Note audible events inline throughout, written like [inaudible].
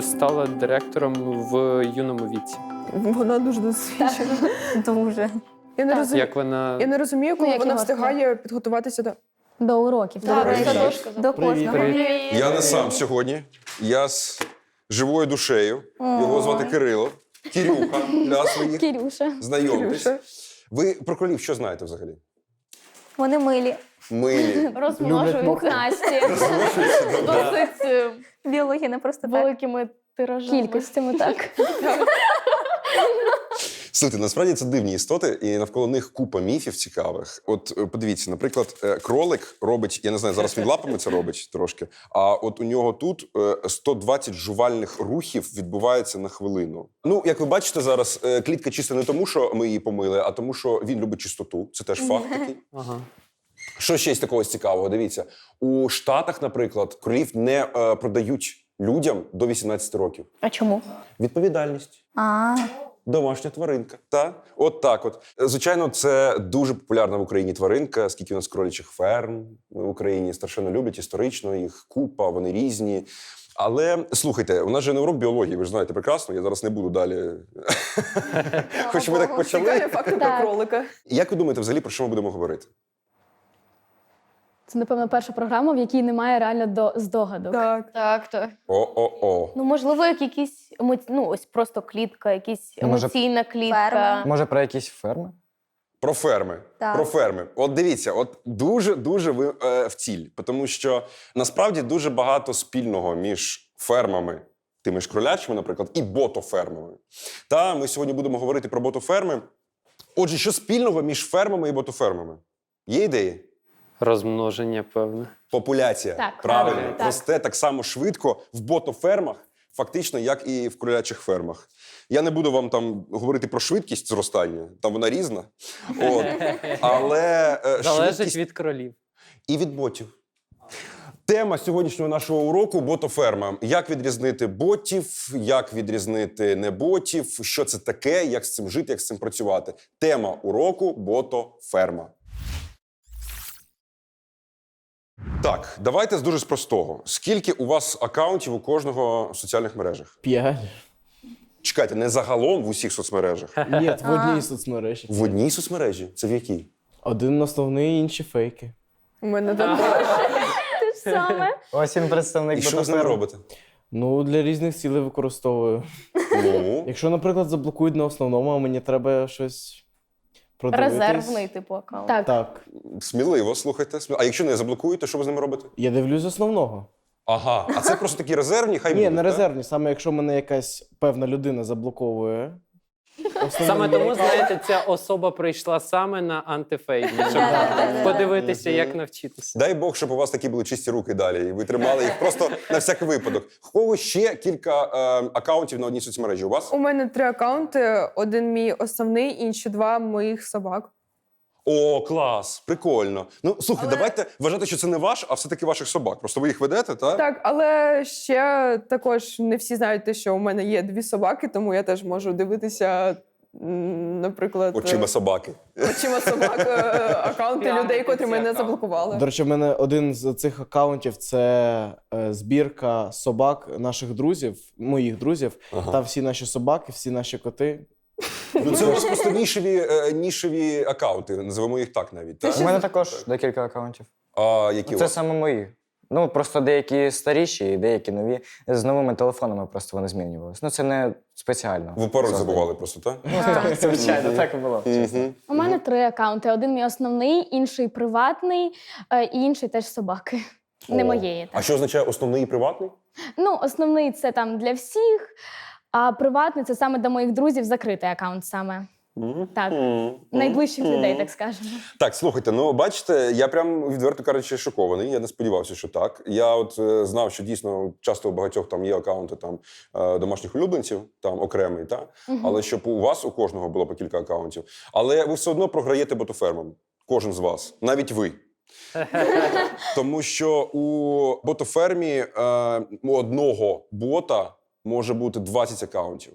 стала директором в юному віці. Вона дуже досвідчена. Дуже. Я не розумію. Як вона Я не розумію, коли як вона його встигає підготуватися до. До уроків. Так, до, Привіт. садочка, до кожного. Привіт. Я не сам сьогодні. Я з живою душею. Його звати Кирило. Кирюха для своїх Кірюша. знайомтесь. Ви про кролів що знаєте взагалі? Вони милі. Милі. Розмножують Пухнасті. досить е, Біологія не просто так. великими тиражами. Кількостями [laughs] так. Слухайте, насправді це дивні істоти, і навколо них купа міфів цікавих. От е, подивіться, наприклад, е, кролик робить, я не знаю, зараз він лапами це робить трошки. А от у нього тут е, 120 жувальних рухів відбувається на хвилину. Ну, як ви бачите, зараз е, клітка чиста не тому, що ми її помили, а тому, що він любить чистоту. Це теж факт такий. ага. Що ще з такого цікавого? Дивіться, у Штатах, наприклад, кролів не е, продають людям до 18 років. А чому? Відповідальність. А, Домашня тваринка. Та? От так от. Звичайно, це дуже популярна в Україні тваринка, скільки у нас кролічих ферм в Україні страшенно люблять історично, їх купа, вони різні. Але слухайте, у нас же не урок біології, ви ж знаєте прекрасно. Я зараз не буду далі. [laughs] Хоч ми так почали. Цікаві факти про Так. кролика. Як ви думаєте, взагалі про що ми будемо говорити? Це, напевно, перша програма, в якій немає реально до здогадок. Так. Так, так. О-о-о. Ну, можливо, як якісь емоці... ну, ось просто клітка, якісь Ну, може, емоційна клітка. ферма. Може, про якісь ферми? Про ферми. Так. Про ферми. От дивіться, от дуже дуже ви е, в ціль, тому що насправді дуже багато спільного між фермами, тими ж кролячими, наприклад, і ботофермами. Та ми сьогодні будемо говорити про ботоферми. Отже, що спільного між фермами і ботофермами? Є ідеї? Розмноження, певне. Популяція Так, правильно правильно, так. росте так само швидко в ботофермах, фактично, як і в кролячих фермах. Я не буду вам там говорити про швидкість зростання, там вона різна. От. Але е, Залежить швидкість від кролів. і від ботів. Тема сьогоднішнього нашого уроку ботоферма. Як відрізнити ботів, як відрізнити не ботів, що це таке, як з цим жити, як з цим працювати. Тема уроку ботоферма. Так, давайте з дуже з простого. Скільки у вас акаунтів у кожного в соціальних мережах? П'ять. Чекайте, не загалом в усіх соцмережах. [laughs] Ні, в одній соцмережі. В одній соцмережі? Це в якій? Один основний, інші фейки. У мене також. Те ж саме. Ось він представник І що ви з ними робите? Ну, для різних цілей використовую. Ну, Якщо, наприклад, заблокують на основному, а мені треба щось продивитись. Резервний, типу, аккаунт. Так. Так. сміливо, слухайте. сміливо. А якщо не заблокують, то що ви з ними робите? Я дивлюсь основного. Ага, а це просто такі резервні, хай Ні, будуть, не так? резервні. Саме якщо мене якась певна людина заблоковує. Саме тому, знаєте, ця особа прийшла саме на антифейк, [laughs] щоб подивитися, як навчитися. Дай Бог, щоб у вас такі були чисті руки далі, і ви тримали їх просто на всякий випадок. Кого ще кілька е, акаунтів на одній соцмережі? У вас? У мене три акаунти: один мій основний, інші два моїх собак. О, клас, прикольно. Ну слухай, давайте вважати, що це не ваш, а все-таки ваших собак. Просто ви їх ведете, так? Так, але ще також не всі знають те, що у мене є дві собаки, тому я теж можу дивитися, наприклад, Очима собаки. е, очима собак, е, акаунти людей, котрі мене заблокували. До речі, в мене один з цих акаунтів це е, збірка собак наших друзів, моїх друзів, Ага. та всі наші собаки, всі наші коти. Ну це у вас просто нішеві, е, нішеві акаунти, називаємо їх так навіть. Так? У мене також декілька акаунтів. А які у Це вас? саме мої. Ну, просто деякі старіші, деякі нові. З новими телефонами просто вони змінювалися. Ну, це не спеціально. Ви пароль создано. забували просто, так? Ну, так, звичайно, так і було. У мене три акаунти: один мій основний, інший приватний, е, і інший теж собаки. Не моєї. Так. А що означає основний і приватний? Ну, основний це там для всіх, а приватний це саме для моїх друзів закритий акаунт саме. Так. Найближчих людей, так скажемо. Так, слухайте, ну бачите, я прям відверто кажучи, шокований. Я не сподівався, що так. Я от е, знав, що дійсно часто у багатьох там є акаунти там е, домашніх улюбленців, там окремий, та але щоб у вас у кожного було по кілька акаунтів. Але ви все одно програєте ботофермам. Кожен з вас, навіть ви. [laughs] Тому що у ботофермі е, у одного бота може бути 20 акаунтів.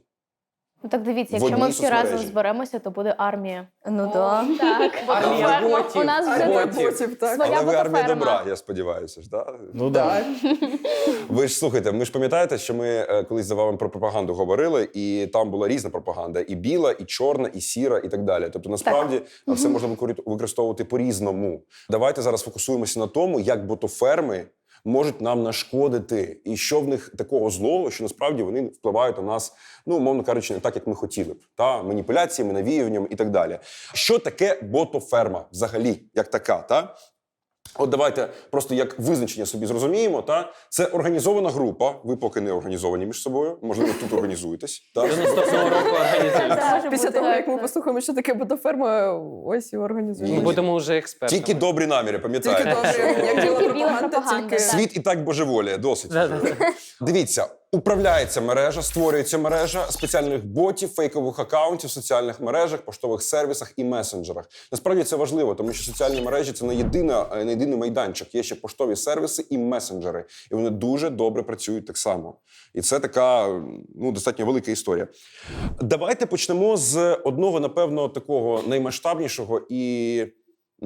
Ну так дивіться, якщо ми всі разом зберемося, то буде армія. Ну да. Так. [laughs] Армія ботів. У нас вже ботів, так. своя Але ви армія добра, я сподіваюся ж, так? Ну так. Ви ж слухайте, ми ж пам'ятаєте, що ми е, колись з вами про пропаганду говорили, і там була різна пропаганда: і біла, і чорна, і сіра, і так далі. Тобто, насправді все можна використовувати по-різному. Давайте зараз фокусуємося на тому, як ботоферми можуть нам нашкодити, і що в них такого злого, що насправді вони впливають на нас, ну мовно кажучи, не так, як ми хотіли б, та маніпуляціями, навіюванням і так далі. Що таке ботоферма взагалі, як така? Та? От давайте просто як визначення собі зрозуміємо. Та це організована група. Ви поки не організовані між собою. Можливо, тут організуєтесь. Та наступного року організуємо. Після того, як ми послухаємо, що таке ботоферма, ось і Ми будемо вже експертами. тільки добрі наміри, Тільки пам'ятаєте? добре, як діло пропаганда, пропаганда, тільки. Світ і так божеволіє, досить. Дивіться, управляється мережа, створюється мережа спеціальних ботів, фейкових акаунтів в соціальних мережах, поштових сервісах і месенджерах. Насправді це важливо, тому що соціальні мережі це не єдина, не єдиний майданчик. Є ще поштові сервіси і месенджери, і вони дуже добре працюють так само. І це така ну достатньо велика історія. Давайте почнемо з одного, напевно, такого наймасштабнішого і.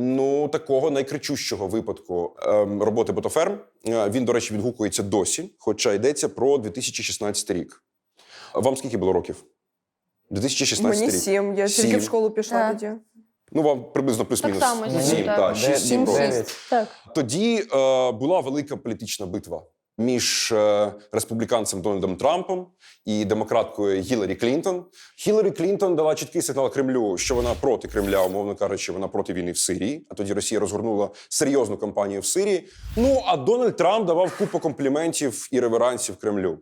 Ну, такого найкричущого випадку ем, роботи ботоферм. Е, Він, до речі, відгукується досі, хоча йдеться про 2016 рік. Вам скільки було років? 2016 мені рік. сім. Я тільки в школу пішла Так. тоді. Ну, вам приблизно плюс-мінус. Так само, Сім, так. так, Де- шість, сім де- років. дев'ять. Так. Тоді е, була велика політична битва між е, республіканцем Дональдом Трампом і демократкою Гіларі Клінтон. Гіларі Клінтон дала чіткий сигнал Кремлю, що вона проти Кремля, умовно кажучи, вона проти війни в Сирії. А тоді Росія розгорнула серйозну кампанію в Сирії. Ну а Дональд Трамп давав купу компліментів і реверансів Кремлю.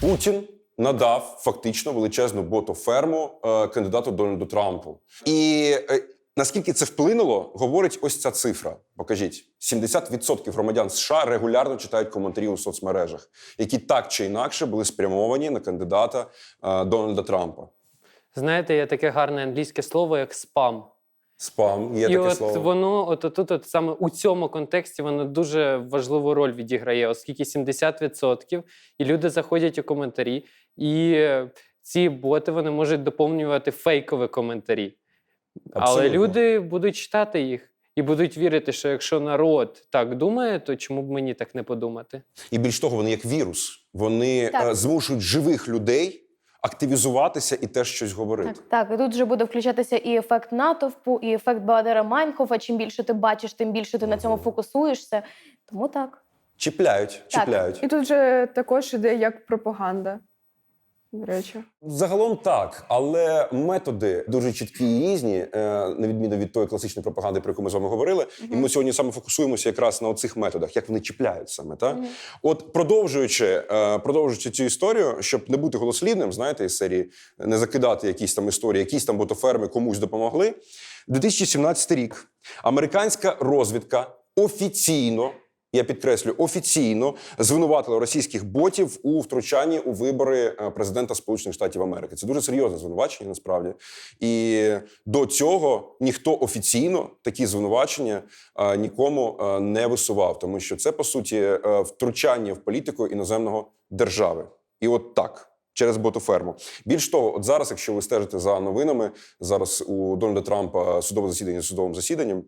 Путін надав фактично величезну ботоферму е, кандидату Дональду Трампу. І е, наскільки це вплинуло, говорить ось ця цифра. Покажіть: 70% громадян США регулярно читають коментарі у соцмережах, які так чи інакше були спрямовані на кандидата е, Дональда Трампа. Знаєте, є таке гарне англійське слово, як спам. Спам є і таке от слово. воно, от тут, от саме у цьому контексті, воно дуже важливу роль відіграє, оскільки 70% і люди заходять у коментарі, і е, ці боти вони можуть доповнювати фейкові коментарі. Але люди будуть читати їх і будуть вірити, що якщо народ так думає, то чому б мені так не подумати? І більш того, вони як вірус. Вони Так. е, змушують живих людей активізуватися і теж щось говорити. Так, так, і тут вже буде включатися і ефект натовпу, і ефект Бадера Майнхофа. Чим більше ти бачиш, тим більше ти на цьому фокусуєшся. Тому так. Чіпляють, Так. І тут же також іде як пропаганда. До речі. Загалом так, але методи дуже чіткі і різні, е, на відміну від тої класичної пропаганди, про яку ми з вами говорили. І ми сьогодні саме фокусуємося якраз на оцих методах, як вони чіпляють саме. Так? От продовжуючи, е, продовжуючи цю історію, щоб не бути голослівним, знаєте, із серії не закидати якісь там історії, якісь там ботоферми комусь допомогли. 2017 рік американська розвідка офіційно. Я підкреслю офіційно звинуватила російських ботів у втручанні у вибори е, президента Сполучених Штатів Америки. Це дуже серйозне звинувачення, насправді. І до цього ніхто офіційно такі звинувачення е, нікому е, не висував, тому що це по суті втручання в політику іноземного держави. І от так. Через ботоферму. Більш того, от зараз, якщо ви стежите за новинами, зараз у Дональда Трампа судове засідання судовим засіданням.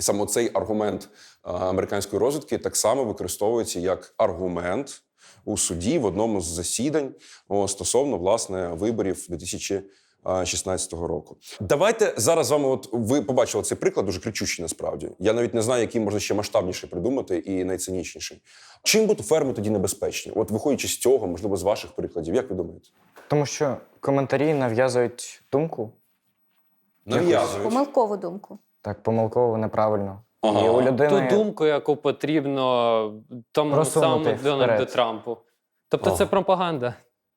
І саме цей аргумент американської розвідки так само використовується як аргумент у суді в одному з засідань о, стосовно власне виборів 2016 року. Давайте зараз з вами. От ви побачили цей приклад, дуже кричущий насправді. Я навіть не знаю, який можна ще масштабніший придумати і найцинічніший. Чим будуть ферми тоді небезпечні? От виходячи з цього, можливо, з ваших прикладів, як ви думаєте? Тому що коментарі нав'язують думку, Нав'язують. Помилкову думку. Так помилково, неправильно. Ага. І у людини Ту думку, яку потрібно тому Просунути самому Дональду. Трампу. Тобто Ага. це пропаганда.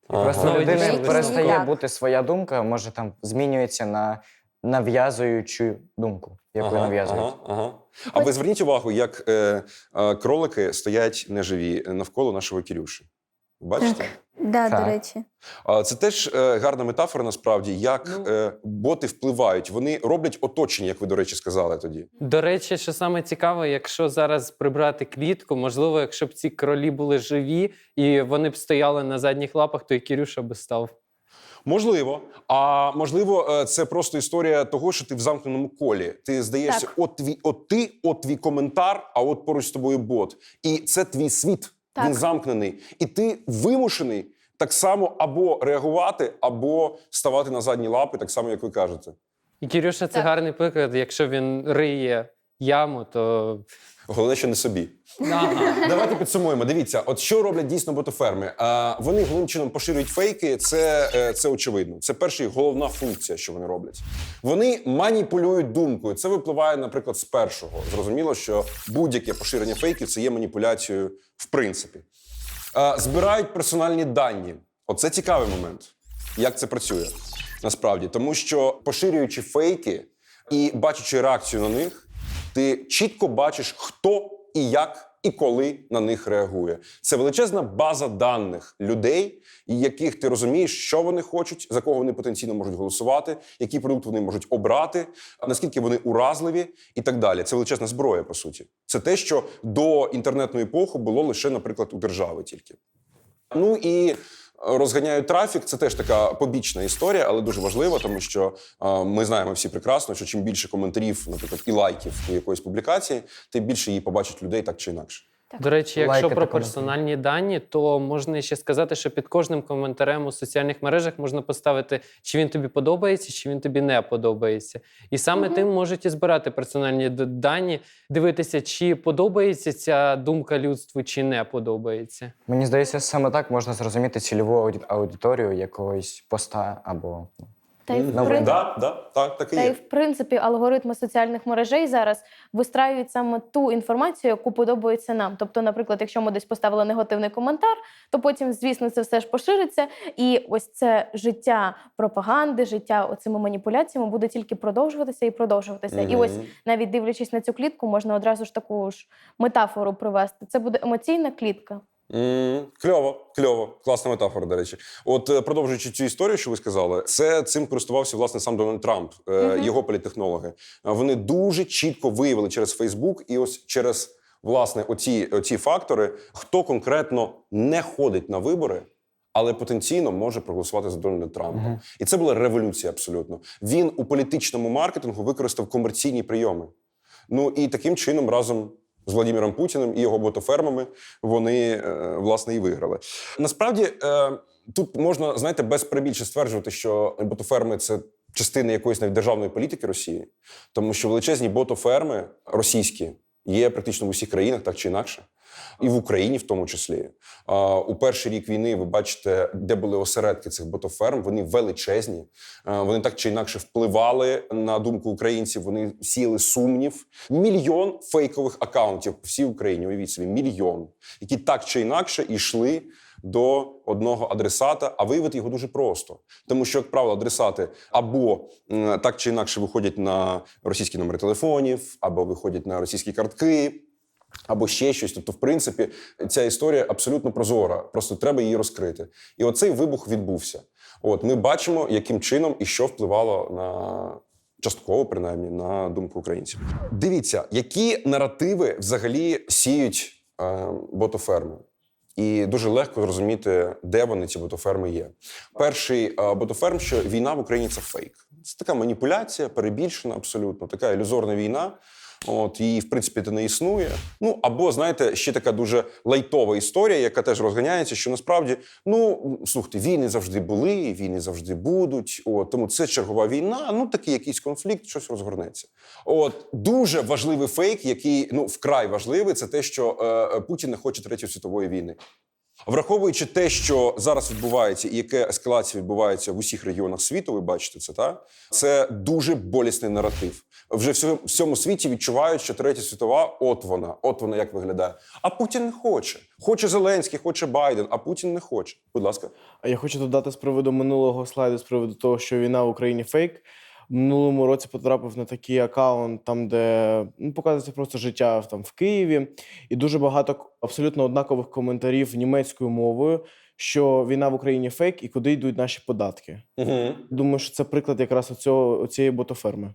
просто Ага. у людини перестає так. бути своя думка, може там змінюється на нав'язуючу думку, яку нав'язують. Ага, ага. А ви зверніть увагу, як е, е, кролики стоять неживі навколо нашого Кірюші. Бачите? Да, Так. до речі. А Це теж е, гарна метафора, насправді, як Ну. е, боти впливають. Вони роблять оточення, як ви, до речі, сказали тоді. До речі, що саме цікаво, якщо зараз прибрати клітку, можливо, якщо б ці кролі були живі і вони б стояли на задніх лапах, то і Кірюша би став. Можливо. А можливо, е, це просто історія того, що ти в замкненому колі. Ти здаєшся, Так. от твій, от ти, от твій коментар, а от поруч з тобою бот. І це твій світ. Так. Він замкнений. І ти вимушений так само або реагувати, або ставати на задні лапи, так само, як ви кажете. І Кірюша, це Так. гарний приклад. Якщо він риє яму, то Головне, що не собі. Давайте підсумуємо. Дивіться, от що роблять дійсно ботоферми. А, вони головним чином поширюють фейки. Це, е, це очевидно. Це перша і головна функція, що вони роблять. Вони маніпулюють думкою. Це випливає, наприклад, з першого. Зрозуміло, що будь-яке поширення фейків це є маніпуляцією в принципі. Збирають персональні дані. Оце цікавий момент. Як це працює насправді, тому що поширюючи фейки і бачачи реакцію на них, ти чітко бачиш, хто і як і коли на них реагує. Це величезна база даних людей, яких ти розумієш, що вони хочуть, за кого вони потенційно можуть голосувати, який продукт вони можуть обрати, наскільки вони уразливі, і так далі. Це величезна зброя, по суті. Це те, що до інтернетної епохи було лише, наприклад, у держави тільки. Ну і розганяють трафік. Це теж така побічна історія, але дуже важлива, тому що ми знаємо всі прекрасно, що чим більше коментарів, наприклад, і лайків у якоїсь публікації, тим більше її побачать людей так чи інакше. До речі, якщо Лайкати про коментарі. персональні дані, то можна ще сказати, що під кожним коментарем у соціальних мережах можна поставити, чи він тобі подобається, чи він тобі не подобається. І саме тим можуть і збирати персональні дані, дивитися, чи подобається ця думка людству, чи не подобається. Мені здається, саме так можна зрозуміти цільову ауді- аудиторію якогось поста або ну, Та й в Добре. принципі, Да, да, так, так і Та й є. в принципі алгоритми соціальних мережей зараз вистраюють саме ту інформацію, яку подобається нам. Тобто, наприклад, якщо ми десь поставили негативний коментар, то потім, звісно, це все ж пошириться, і ось це життя пропаганди, життя оцими маніпуляціями буде тільки продовжуватися і продовжуватися. І ось навіть дивлячись на цю клітку, можна одразу ж таку ж метафору привести. Це буде емоційна клітка. Кльово, кльово, класна метафора, до речі. От е, продовжуючи цю історію, що ви сказали, це цим користувався власне сам Дональд Трамп, е, його політтехнологи. Е, Вони дуже чітко виявили через Фейсбук і ось через власне оці, оці фактори, хто конкретно не ходить на вибори. Але потенційно може проголосувати за Дональда Трампа, і це була революція. Абсолютно. Він у політичному маркетингу використав комерційні прийоми. Ну і таким чином разом з Владимиром Путіним і його ботофермами вони е, власне і виграли. Насправді е, тут можна знаєте без прибільше стверджувати, що ботоферми це. Частини якоїсь навіть державної політики Росії, тому що величезні ботоферми російські є практично в усіх країнах, так чи інакше, і в Україні, в тому числі. У перший рік війни ви бачите, де були осередки цих ботоферм. Вони величезні. Вони так чи інакше впливали на думку українців. Вони сіяли сумнів. Мільйон фейкових акаунтів по всій Україні. Уявіть собі, мільйон, які так чи інакше йшли до одного адресата, а виявити його дуже просто, тому що, як правило, адресати або так чи інакше виходять на російські номери телефонів, або виходять на російські картки. Або ще щось. Тобто, в принципі, ця історія абсолютно прозора. Просто треба її розкрити. І оцей вибух відбувся. От ми бачимо, яким чином і що впливало на частково, принаймні, на думку українців. Дивіться, які наративи взагалі сіють е, ботоферми. І дуже легко зрозуміти, де вони ці ботоферми є. Перший е, ботоферм, що війна в Україні це фейк. Це така маніпуляція, перебільшена абсолютно, така ілюзорна війна. От її, в принципі, це не існує. Ну або знаєте, ще така дуже лайтова історія, яка теж розганяється, що насправді, ну слухайте, війни завжди були, війни завжди будуть. От тому це чергова війна. Ну такий якийсь конфлікт, щось розгорнеться. От дуже важливий фейк, який ну вкрай важливий, це те, що е, Путін не хоче третьої світової війни. Враховуючи те, що зараз відбувається, і яка ескалація відбувається в усіх регіонах світу, ви бачите це, та це дуже болісний наратив. Вже в всьому- світі відчувають, що третя світова, от вона, от вона як виглядає. А Путін не хоче. Хоче Зеленський, хоче Байден, а Путін не хоче. Будь ласка. А Я хочу додати з приводу минулого слайду, з приводу того, що війна в Україні фейк. Минулому році потрапив на такий аккаунт, там, де ну, показується просто життя там, в Києві, і дуже багато абсолютно однакових коментарів німецькою мовою, що війна в Україні фейк і куди йдуть наші податки. Угу. Думаю, що це приклад якраз оцього, оцієї ботоферми.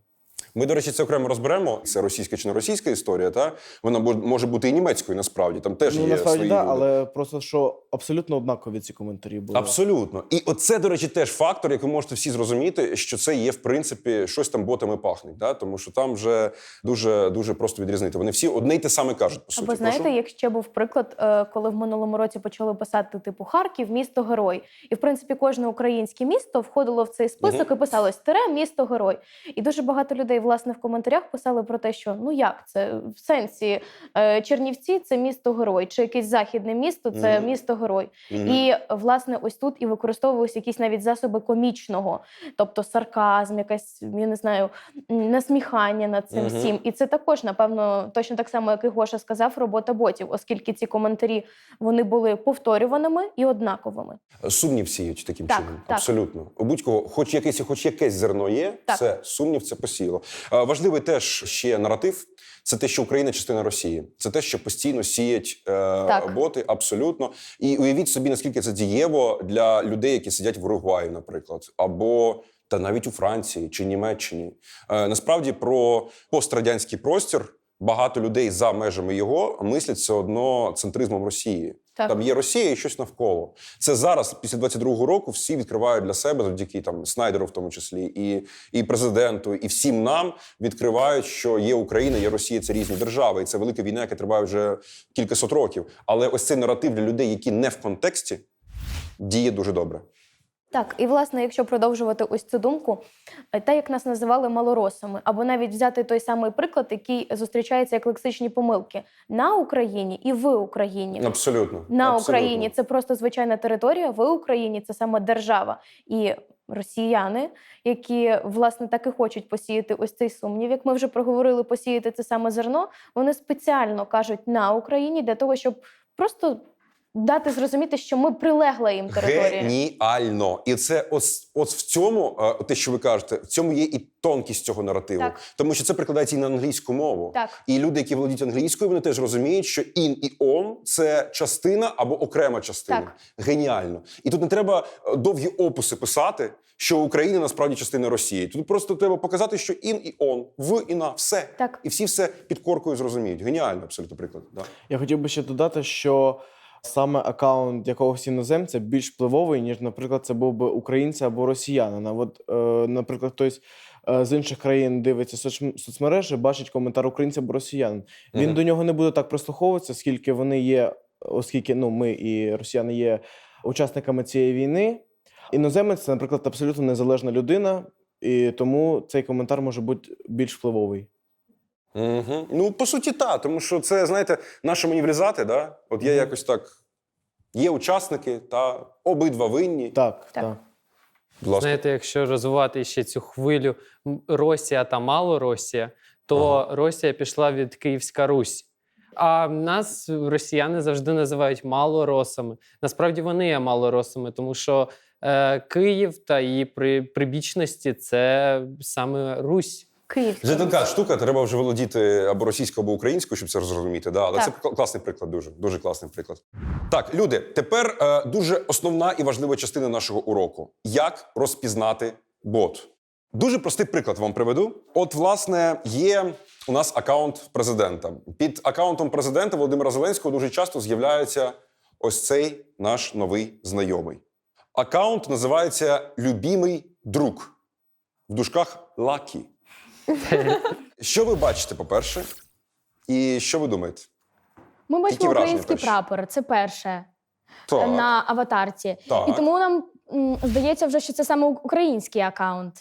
Ми, до речі, це окремо розберемо. Це російська чи не російська історія, та вона може бути і німецькою насправді. Там теж Ну, є насправді, свої да, люди. але просто що абсолютно однакові ці коментарі були. Абсолютно. І оце, до речі, теж фактор, як ви можете всі зрозуміти, що це є, в принципі, щось там ботами пахнуть. Да? Тому що там вже дуже, дуже просто відрізнити. Вони всі одне й те саме кажуть, по суті. Або знаєте, Прошу? як ще був приклад, е, коли в минулому році почали писати типу Харків, місто герой. І в принципі кожне українське місто входило в цей список і писалось тире місто герой. І дуже багато людей власне в коментарях писали про те, що ну як це в сенсі е, Чернівці це місто герой, чи якесь західне місто це Мгм. місто герой. Мгм. І власне ось тут і використовувалися якісь навіть засоби комічного, тобто сарказм, якась я не знаю, насміхання над цим Мгм. всім. І це також, напевно, точно так само, як і Гоша сказав, робота ботів, оскільки ці коментарі вони були повторюваними і однаковими. Сумнів сіють таким Так, чином. так. Абсолютно. У будь-кого, хоч якесь, хоч якесь зерно є, Так. все, сумнів це посіло. Е, Важливий теж ще наратив. Це те, що Україна частина Росії. Це те, що постійно сіять е, боти, абсолютно. І уявіть собі, наскільки це дієво для людей, які сидять в Уругваї, наприклад, або та навіть у Франції чи Німеччині. Е, насправді про пострадянський простір багато людей за межами його мислять все одно центризмом Росії. Так. Там є Росія і щось навколо. Це зараз, після 22-го року, всі відкривають для себе завдяки там Снайдеру, в тому числі, і, і президенту, і всім нам відкривають, що є Україна, є Росія, це різні держави, і це велика війна, яка триває вже кількасот років. Але ось цей наратив для людей, які не в контексті, діє дуже добре. Так, і власне, якщо продовжувати ось цю думку, е, те, як нас називали малоросами, або навіть взяти той самий приклад, який зустрічається як лексичні помилки на Україні і в Україні. Абсолютно На Абсолютно. Україні це просто звичайна територія, в Україні це саме держава. І росіяни, які власне так і хочуть посіяти ось цей сумнів, як ми вже проговорили, посіяти це саме зерно, вони спеціально кажуть на Україні для того, щоб просто дати зрозуміти, що ми прилегла їм територія. Геніально. І це ось, ось в цьому, е, те, що ви кажете, в цьому є і тонкість цього наративу. Так. Тому що це прикладається і на англійську мову. Так. І люди, які володіють англійською, вони теж розуміють, що ін і он це частина або окрема частина. Так. Геніально. І тут не треба е, довгі описи писати, що Україна насправді частина Росії. Тут просто треба показати, що ін і он, в і на все. Так. І всі все під коркою зрозуміють. Геніально, абсолютно приклад. Да. Я хотів би ще додати, що саме аккаунт якогось іноземця більш впливовий, ніж, наприклад, це був би українця або росіянина. От, е, наприклад, хтось е, з інших країн дивиться соц- соцмережі, бачить коментар українця або росіянин. Він Мгм. до нього не буде так прислуховуватися, оскільки вони є, оскільки ну, ми і росіяни є учасниками цієї війни. Іноземець це, наприклад, абсолютно незалежна людина, і тому цей коментар може бути більш впливовий. Угу. Ну, по суті, так. Тому що це, знаєте, наші маніврізати, да? От я якось так. Є учасники, та обидва винні. Так, Так. так. Будь ласка. Знаєте, якщо розвивати ще цю хвилю Росія та мало Росія, то Росія пішла від Київська Русь. А нас росіяни завжди називають малоросами. Насправді вони є малоросами, тому що е, Київ та її при, прибічності це саме Русь. Київ. Це така штука, треба вже володіти або російською, або українською, щоб це зрозуміти. Да? Але Так. це класний приклад, дуже дуже класний приклад. Так, люди, тепер е, дуже основна і важлива частина нашого уроку: як розпізнати бот. Дуже простий приклад вам приведу. От, власне, є у нас акаунт президента. Під акаунтом президента Володимира Зеленського дуже часто з'являється ось цей наш новий знайомий. Акаунт називається Любімий друг в дужках Лакі. Що ви бачите, по-перше, і що ви думаєте? Ми бачимо враження український перші? прапор, це перше Так, на аватарці. Так. І тому нам м, здається вже, що це саме український акаунт.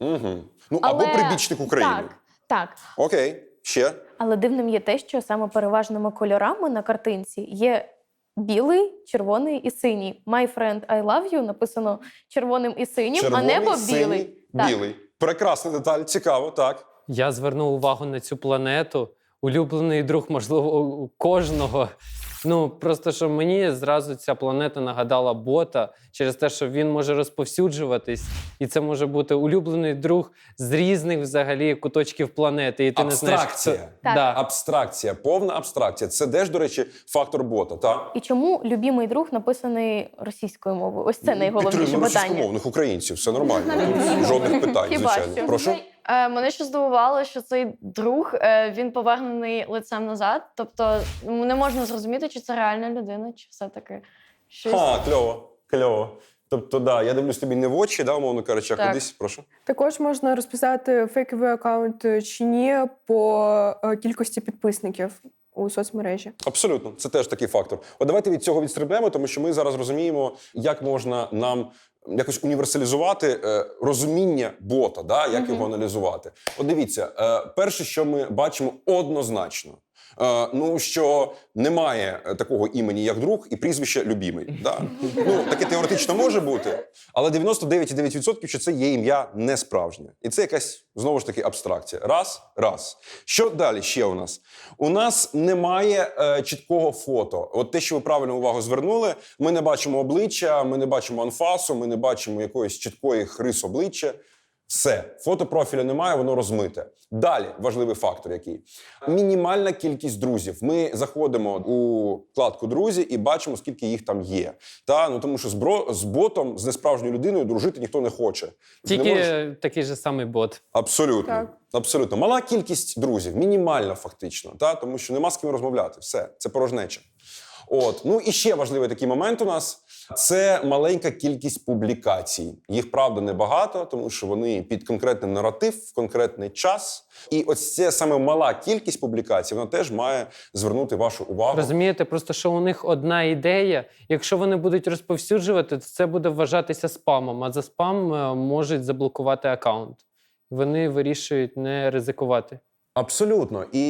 Угу. Ну, Але... або прибічник України. Так, так. Окей, ще. Але дивним є те, що саме переважними кольорами на картинці є білий, червоний і синій. My friend, I love you написано червоним і синім, Червоний, а небо синій, білий. Так. білий. Прекрасна деталь, цікаво, так. Я звернув увагу на цю планету. Улюблений друг, можливо, кожного. Ну просто що мені зразу ця планета нагадала бота через те, що він може розповсюджуватись, і це може бути улюблений друг з різних взагалі куточків планети. І ти не знаєш, Абстракція. хто... Так. Да. Абстракція, повна абстракція. Це теж, до речі, фактор бота. Так? І чому любімий друг написаний російською мовою? Ось це найголовніше питання. російськомовних українців, все нормально. Жодних питань, звичайно. Прошу. Е, мене ще здивувало, що цей друг е, він повернений лицем назад. Тобто м, не можна зрозуміти, чи це реальна людина, чи все-таки щось. Ха, кльово, кльово. Тобто, да, я дивлюсь тобі не в очі, да, умовно кажучи, а кудись, прошу. Також можна розписати фейковий аккаунт чи ні по е, кількості підписників у соцмережі. Абсолютно, це теж такий фактор. От давайте від цього відстрибнемо, тому що ми зараз розуміємо, як можна нам якось універсалізувати е, розуміння бота, да, як його аналізувати. От дивіться, е, перше, що ми бачимо однозначно. Е, Ну, що немає е, такого імені, як друг, і прізвище любімий. Да? Ну, таке теоретично може бути, але 99,9% що це є ім'я не справжнє. І це якась знову ж таки абстракція. Раз, раз. Що далі ще у нас? У нас немає е, чіткого фото. От те, що ви правильно увагу звернули, ми не бачимо обличчя, ми не бачимо анфасу, ми не бачимо якоїсь чіткої рис обличчя. Все, фото профіля немає, воно розмите. Далі важливий фактор, який мінімальна кількість друзів. Ми заходимо у вкладку друзі і бачимо, скільки їх там є. Та ну тому, що з бро з ботом, з несправжньою людиною дружити ніхто не хоче. Ти не Тільки можеш- такий же самий бот. Абсолютно. Так. Абсолютно. Мала кількість друзів, мінімальна фактично, та? тому що нема з ким розмовляти. Все, це порожнеча. От. Ну і ще важливий такий момент у нас це маленька кількість публікацій. Їх правда небагато, тому що вони під конкретний наратив в конкретний час. І ось це саме мала кількість публікацій, вона теж має звернути вашу увагу. Розумієте, просто що у них одна ідея. Якщо вони будуть розповсюджувати, то це буде вважатися спамом. А за спам е, можуть заблокувати аккаунт. Вони вирішують не ризикувати. Абсолютно. І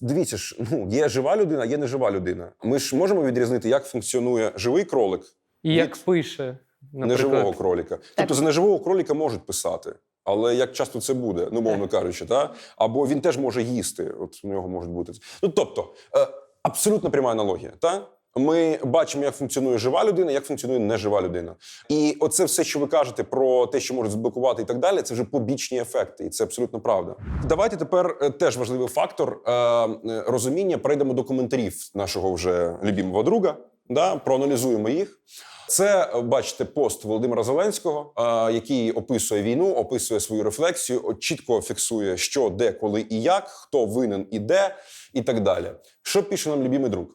дивіться ж, ну є жива людина, є нежива людина. Ми ж можемо відрізнити, як функціонує живий кролик І як пише пише, неживого кроліка. кроліка. Тобто за неживого кроліка можуть писати. Але як часто це буде, ну мовно кажучи, та або він теж може їсти. От у нього можуть бути. Ну тобто, е, абсолютно пряма аналогія. Та ми бачимо, як функціонує жива людина, як функціонує нежива людина. І оце все, що ви кажете про те, що можуть заблокувати і так далі, це вже побічні ефекти, і це абсолютно правда. Давайте тепер е, теж важливий фактор е, е, розуміння. Перейдемо до коментарів нашого вже любімого друга. Да, проаналізуємо їх. Це е, бачите пост Володимира Зеленського, який описує війну, описує свою рефлексію, чітко фіксує, що, де, коли і як, хто винен і де, і так далі. Що пише нам любимий друг?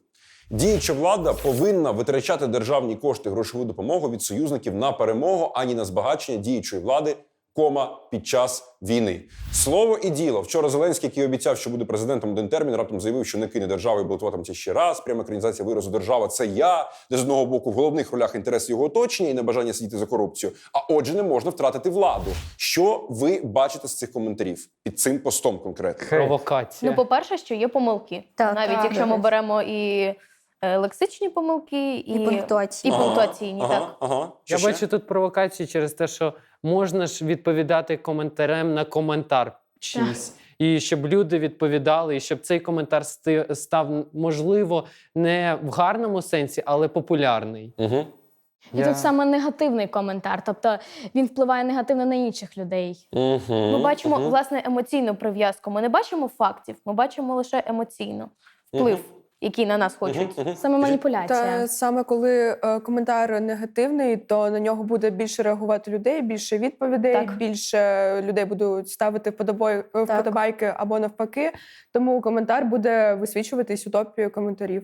Діюча влада повинна витрачати державні кошти грошову допомогу від союзників на перемогу, ані на збагачення діючої влади. Кома під час війни слово і діло. Вчора Зеленський, який обіцяв, що буде президентом один термін, раптом заявив, що не кине державу і балотуватиметься ще раз. Пряма екранізація виразу держава це я, де з одного боку в головних ролях інтерес його оточення і небажання сидіти за корупцію. А отже, не можна втратити владу. Що ви бачите з цих коментарів під цим постом конкретно? провокація. Ну, по-перше, що є помилки. Так, Навіть так. якщо ми беремо і лексичні помилки, і, І пунктуації. і пунктуаційні, ага, так. Ага. Я ще? бачу тут провокацію через те, що можна ж відповідати коментарем на коментар чийсь. І щоб люди відповідали, і щоб цей коментар став, можливо, не в гарному сенсі, але популярний. Угу. І тут саме негативний коментар, тобто він впливає негативно на інших людей. Угу. Ми бачимо власне емоційну прив'язку. Ми не бачимо фактів, ми бачимо лише емоційно вплив, який на нас хочуть. Саме маніпуляція. Та саме коли е, коментар негативний, то на нього буде більше реагувати людей, більше відповідей, Так. більше людей будуть ставити вподобой- е, вподобайки або навпаки. Тому коментар буде висвічуватись утопією коментарів.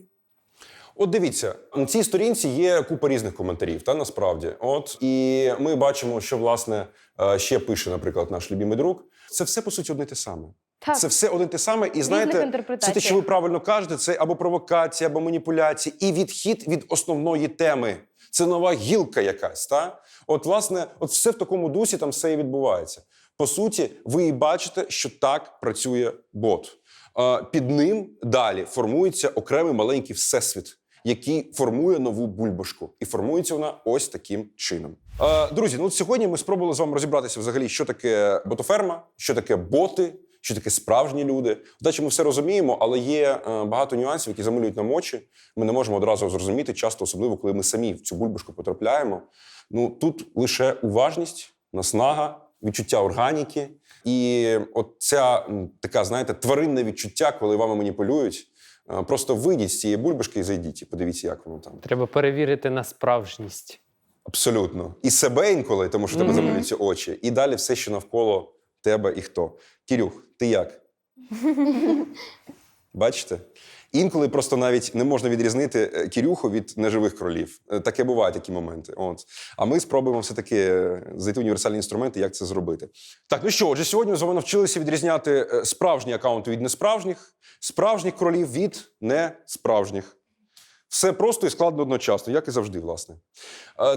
От дивіться, на цій сторінці є купа різних коментарів, та насправді. От і ми бачимо, що власне е, ще пише, наприклад, наш любимий друг. Це все по суті одне й те саме. Так. Це все й те саме. І знаєте, це те, що ви правильно кажете, це або провокація, або маніпуляція, і відхід від основної теми. Це нова гілка якась. Та? От, власне, от все в такому дусі там все і відбувається. По суті, ви і бачите, що так працює бот. Під ним далі формується окремий маленький всесвіт, який формує нову бульбашку. І формується вона ось таким чином. Друзі, ну от сьогодні ми спробували з вами розібратися взагалі, що таке ботоферма, що таке боти, що таке справжні люди. Вдачі ми все розуміємо, але є е, багато нюансів, які замилюють нам очі. Ми не можемо одразу зрозуміти, часто, особливо коли ми самі в цю бульбашку потрапляємо. Ну тут лише уважність, наснага, відчуття органіки, і от ця така, знаєте, тваринне відчуття, коли вами маніпулюють. Е, Просто вийдіть з цієї бульбашки і зайдіть, і подивіться, як воно там. Треба перевірити на справжність. Абсолютно. І себе інколи, тому що в тебе замилюються очі, і далі все, що навколо тебе і хто. Кірюх, ти як? Бачите? Інколи просто навіть не можна відрізнити е, Кірюху від неживих кролів. Е, Таке буває такі моменти. От. А ми спробуємо все-таки е, знайти універсальні інструменти, як це зробити. Так, ну що, отже, сьогодні ми з вами навчилися відрізняти справжні акаунти від несправжніх, справжніх кролів від несправжніх. Все просто і складно одночасно, як і завжди, власне.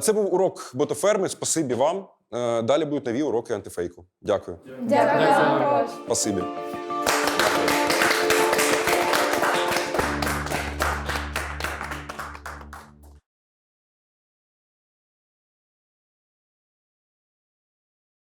Це був урок ботоферми. Спасибі вам. Е, Далі будуть нові уроки антифейку. Дякую. Дякую. Дякую. Дякую.